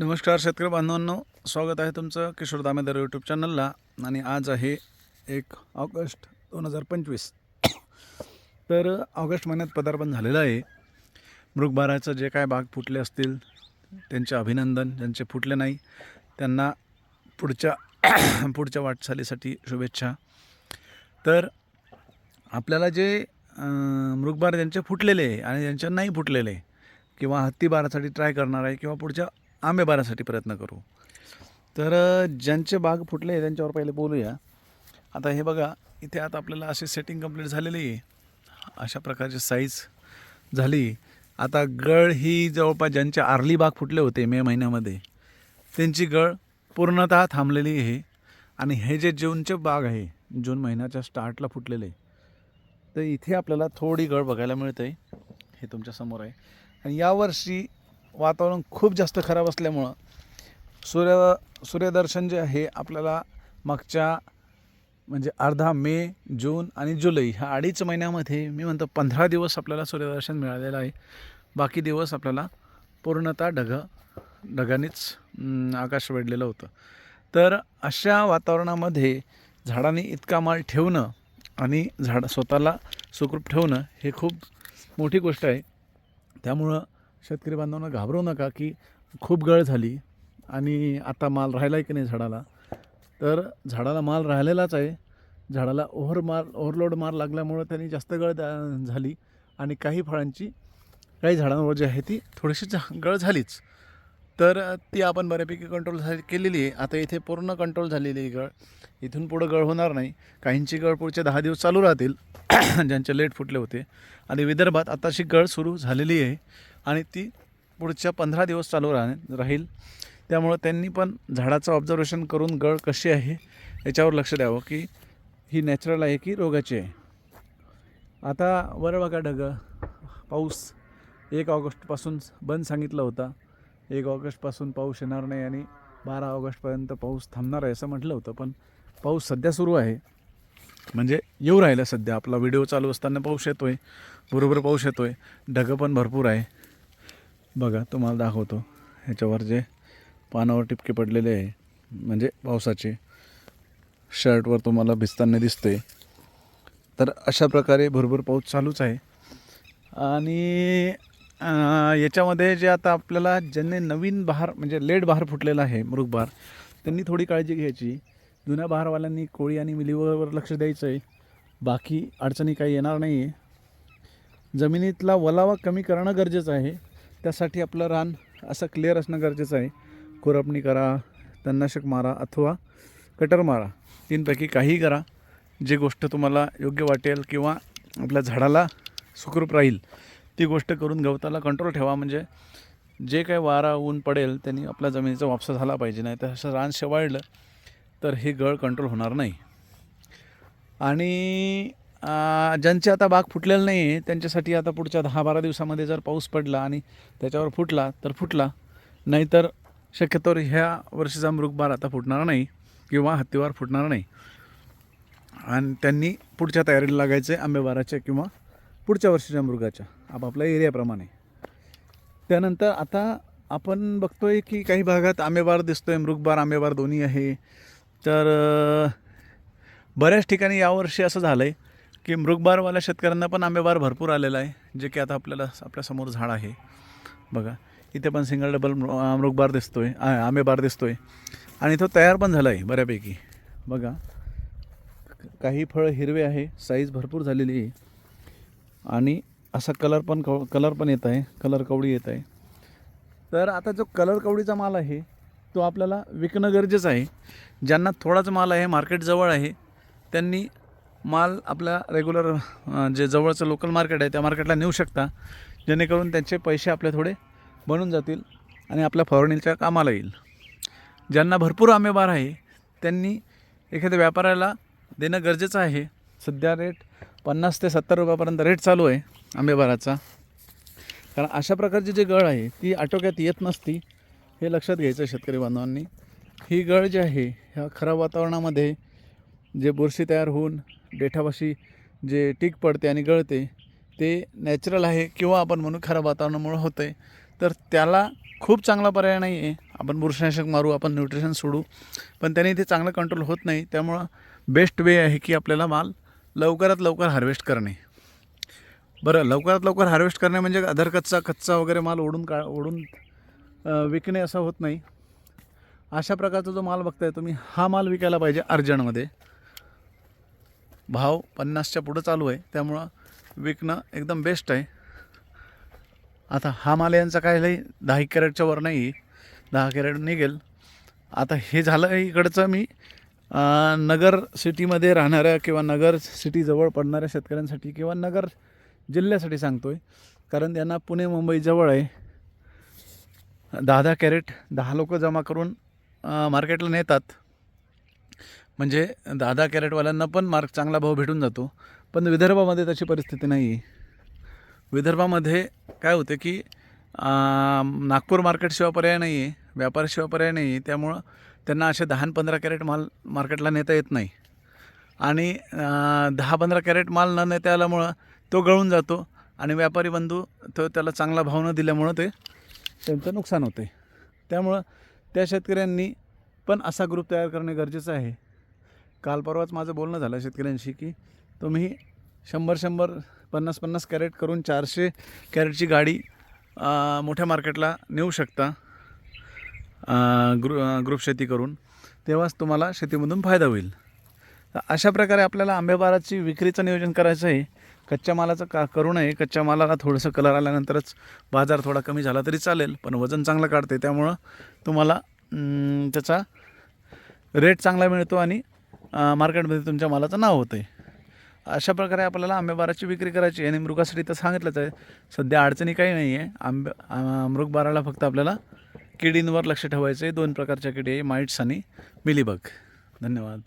नमस्कार शेतकरी बांधवांनो स्वागत आहे तुमचं किशोर दामेदार यूट्यूब चॅनलला आणि आज आहे एक ऑगस्ट दोन हजार पंचवीस. तर ऑगस्ट महिन्यात पदार्पण झालेलं आहे. मृगबाराचं जे काय भाग फुटले असतील त्यांचे अभिनंदन ज्यांचे फुटले नाही त्यांना पुढच्या पुढच्या वाटचालीसाठी शुभेच्छा. तर आपल्याला जे मृगबार ज्यांचे फुटलेले आहे आणि ज्यांच्या नाही फुटलेले किंवा हत्तीबारासाठी ट्राय करणार आहे किंवा पुढच्या आंबेबारासाठी प्रयत्न करू. तर ज्यांचे बाग फुटले आहे त्यांच्यावर पहिले बोलूया. आता हे बघा इथे आता आपल्याला अशी सेटिंग कंप्लीट झालेली आहे. अशा प्रकारची साईज झाली. आता गळ ही जवळपास ज्यांचे आर्ली बाग फुटले होते मे महिन्यामध्ये त्यांची गळ पूर्णतः थांबलेली आहे. आणि हे जे जूनचे बाग आहे जून महिन्याच्या स्टार्टला फुटलेले तर इथे आपल्याला थोडी गळ बघायला मिळते हे तुमच्यासमोर आहे. आणि यावर्षी वातावरण खूप जास्त खराब असल्यामुळं सूर्य सूर्यदर्शन जे आहे आपल्याला मागच्या म्हणजे अर्धा मे जून आणि जुलै ह्या अडीच महिन्यामध्ये मी म्हणतो पंधरा दिवस आपल्याला सूर्यदर्शन मिळालेलं आहे. बाकी दिवस आपल्याला पूर्णतः ढग ढगानेच आकाश वेढलेलं होतं. तर अशा वातावरणामध्ये झाडांनी इतका माल ठेवणं आणि झाड स्वतःला सुखरूप ठेवणं हे खूप मोठी गोष्ट आहे. त्यामुळं शेतकरी बांधवांना घाबरू नका की खूप गळ झाली आणि आता माल राहिला आहे की नाही झाडाला? तर झाडाला माल राहिलेलाच आहे. झाडाला ओव्हर मार ओव्हरलोड मार लागल्यामुळं त्यांनी जास्त गळ झाली आणि काही फळांची काही झाडांवर जी आहे ती थोडीशी झा- गळ झालीच. तर ती आपण बऱ्यापैकी कंट्रोल झाली केलेली आहे. आता इथे पूर्ण कंट्रोल झालेली आहे गळ. इथून पुढं गळ होणार नाही. काहींची गळ पुढचे दहा दिवस चालू राहतील. ज्यांचे लेट फुटले होते. आणि विदर्भात आताशी गळ सुरू झालेली आहे. आणि ती पुढच्या पंधरा दिवस चालू राह राहील. त्यामुळं त्यांनी पण झाडाचं ऑब्झर्वेशन करून गळ कशी आहे याच्यावर लक्ष द्यावं की ही नॅचरल आहे की रोगाची आहे. आता वर बघा ढग. पाऊस एक ऑगस्टपासून बंद सांगितला होता. एक ऑगस्टपासून पाऊस येणार नाही आणि बारा ऑगस्टपर्यंत पाऊस थांबणार आहे असं म्हटलं होतं पण पाऊस सध्या सुरू आहे. म्हणजे येऊ राहिला सध्या. आपला व्हिडिओ चालू असताना पाऊस येतो आहे बरोबर पाऊस येतो आहे ढगं पण भरपूर आहे. बघा तुम्हाला दाखवतो. ह्याच्यावर जे पानावर टिपके पडलेले आहे म्हणजे पावसाचे. शर्टवर तुम्हाला भिजताना दिसते तर अशा प्रकारे भरपूर पाऊस चालूच आहे. आणि याच्यामध्ये जे आता आपल्याला ज्यांनी नवीन बहार म्हणजे लेट बहार फुटलेला आहे मृग बहार त्यांनी थोडी काळजी घ्यायची. जुन्या बहारवाल्यांनी कोळी आणि मिलीवर लक्ष द्यायचं आहे बाकी अडचणी काही येणार नाही आहे जमिनीतला वलावा कमी करणं गरजेचं आहे. त्यासाठी आपलं रान असं क्लिअर असणं गरजेचं आहे. खुरपणी करा तणनाशक मारा अथवा कटर मारा. तीनपैकी काहीही करा. जी गोष्ट तुम्हाला योग्य वाटेल किंवा आपल्या झाडाला सुखरूप राहील ती गोष्ट करून गवताला कंट्रोल ठेवा. म्हणजे जे काही वारा ऊन पडेल त्यांनी आपल्या जमिनीचा वापसा झाला पाहिजे. नाही तर असं रान शेवाळलं तर हे गळ कंट्रोल होणार नाही. आणि ज्यांचे आता बाग फुटलेलं नाही आहे त्यांच्यासाठी आता पुढच्या दहा बारा दिवसामध्ये जर पाऊस पडला आणि त्याच्यावर फुटला तर फुटला. नाहीतर शक्यतोवर ह्या वर्षीचा मृगबार आता फुटणार नाही किंवा हत्तीवार फुटणार नाही. आणि त्यांनी पुढच्या तयारीला लागायचे आंबेबाराचे किंवा पुढच्या वर्षीच्या मृगाच्या आपापल्या एरियाप्रमाणे. त्यानंतर आता आपण बघतोय की काही भागात आंबेबार दिसतोय मृगबार आंबेबार दोन्ही आहे. तर बऱ्याच ठिकाणी यावर्षी असं झालं आहे की मृगबारवाल्या शेतकऱ्यांना पण आंबेबार भरपूर आलेला आहे जे की आता आपल्याला आपल्यासमोर झाड आहे. बघा इथे पण सिंगल डबल मृ- मृगबार दिसतोय आहे आंबेबार दिसतोय. आणि तो तयार पण झाला आहे बऱ्यापैकी. बघा काही फळं हिरवे आहे साईज भरपूर झालेली आहे. आणि असा कलर पण कव कलर पण येत आहे कलर कवडी येत आहे. तर आता जो कलर कवडीचा माल आहे तो आपल्याला विकणं गरजेचं आहे. ज्यांना थोडाच माल आहे मार्केट जवळ आहे त्यांनी माल आपल्या रेग्युलर जे जवळचं लोकल मार्केट आहे त्या मार्केटला नेऊ शकता. जेणेकरून त्यांचे पैसे आपले थोडे बनून जातील आणि आपल्या फवारणीच्या कामाला येईल. ज्यांना भरपूर आंबेबार आहे त्यांनी एखाद्या व्यापाऱ्याला देणं गरजेचं आहे. सध्या रेट पन्नास ते सत्तर रुपयापर्यंत रेट चालू आहे आंबेबाराचा कारण अशा प्रकारची जी गळ आहे ती आटोक्यात येत नसती हे लक्षात घ्यायचं आहे शेतकरी बांधवांनी. ही गळ जी आहे ह्या खराब वातावरणामध्ये जे बुरशी तयार होऊन देठापाशी जे टीक पडते आणि गळते ते नॅचरल आहे किंवा आपण म्हणू खराब वातावरणामुळं होतं आहे तर त्याला खूप चांगला पर्याय नाही आहे आपण बुरशीनाशक मारू आपण न्यूट्रिशन सोडू. पण त्याने ते चांगलं कंट्रोल होत नाही. त्यामुळं बेस्ट वे आहे की आपल्याला माल लवकरात लवकर हार्वेस्ट करणे. बरं लवकरात लवकर हार्वेस्ट करणे म्हणजे अधर कच्चा कच्चा वगैरे माल ओढून का ओढून विकणे असं होत नाही. अशा प्रकारचा जो माल बघताय तुम्ही हा माल विकायला पाहिजे अर्जंटमध्ये. भाव पन्नासच्या पुढं चालू आहे त्यामुळं विकणं एकदम बेस्ट आहे. आता हा माल यांचा काय लई दहा कॅरेटच्या वर नाही दहा कॅरेट निघेल. आता हे झालं इकडचं मी नगर सिटीमध्ये राहणाऱ्या किंवा नगर सिटीजवळ पडणाऱ्या शेतकऱ्यांसाठी किंवा नगर जिल्ह्यासाठी सांगतो आहे कारण त्यांना पुणे मुंबई जवळ आहे. दहा दहा कॅरेट दहा लोक जमा करून मार्केटला नेतात. म्हणजे दहा दहा कॅरेटवाल्यांना पण मार्क चांगला भाव भेटून जातो. पण विदर्भामध्ये तशी परिस्थिती नाही आहे विदर्भामध्ये काय होते की नागपूर मार्केटशिवाय पर्याय नाही आहे व्यापाराशिवाय पर्याय नाही आहे त्यामुळं त्यांना असे दहा पंधरा कॅरेट माल मार्केटला नेता येत नाही. आणि दहा पंधरा कॅरेट माल न नेता आल्यामुळं तो गळून जातो आणि व्यापारी बंधू तो त्याला चांगला भाव न दिल्यामुळं ते त्यांचं नुकसान होते. त्यामुळं त्या शेतकऱ्यांनी पण असा ग्रुप तयार करणे गरजेचं आहे. काल परवाच माझं बोलणं झालं शेतकऱ्यांशी की तुम्ही शंभर शंभर पन्नास पन्नास कॅरेट करून चारशे कॅरेटची गाडी मोठ्या मार्केटला नेऊ शकता. ग्रु ग्रुप शेती करून तेव्हाच तुम्हाला शेतीमधून फायदा होईल. तर अशा प्रकारे आपल्याला आंबेबाराची विक्रीचं नियोजन करायचं आहे. कच्च्या मालाचं का करू नये. कच्च्या मालाला थोडंसं कलर आल्यानंतरच बाजार थोडा कमी झाला तरी चालेल पण वजन चांगलं काढते. त्यामुळं तुम्हाला त्याचा रेट चांगला मिळतो आणि मार्केटमध्ये तुमच्या मालाचं नाव होतं आहे अशा प्रकारे आपल्याला आंबेबाराची विक्री करायची आहे. आणि मृगासाठी तर सांगितलंच आहे. सध्या अडचणी काही नाही आहे आंबे मृगबाराला फक्त आपल्याला किडींवर लक्ष ठेवायचं आहे दोन प्रकारच्या किडी आहे. माईट्स आणि मिलीबग. धन्यवाद.